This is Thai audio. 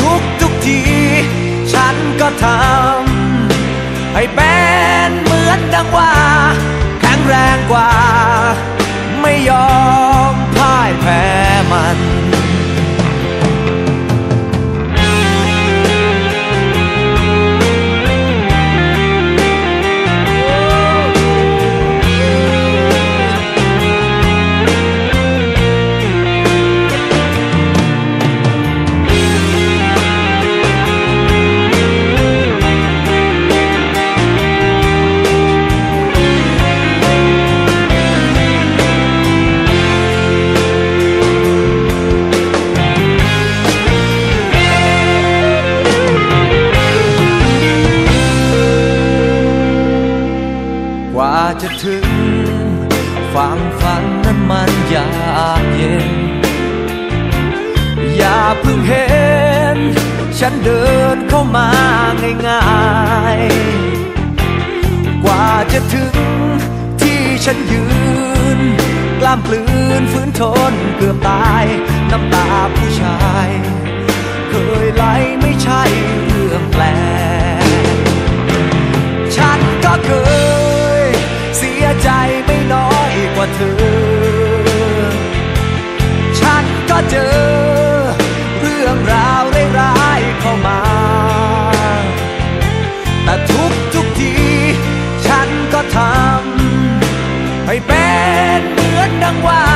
ทุกทุกที ฉันก็ทำให้เป็นเหมือนดังว่า แข็งแรงกว่า จะถึงฝั่งฝันนั้นมันยากเย็น อย่าเพิ่งเห็น ฉันเดินเข้ามาง่ายๆ กว่าจะถึงที่ฉันยืน กล้ามปลืนฝืนทนเกือบตาย น้ำตาผู้ชาย เคยไหลไม่ใช่เรื่องแปลกฉันก็เคย ใจไม่น้อยกว่าเธอ ฉันก็เจอ เรื่องราวร้ายๆเข้ามา แต่ทุกทุกที ฉันก็ทำให้เป็นเหมือนดังว่า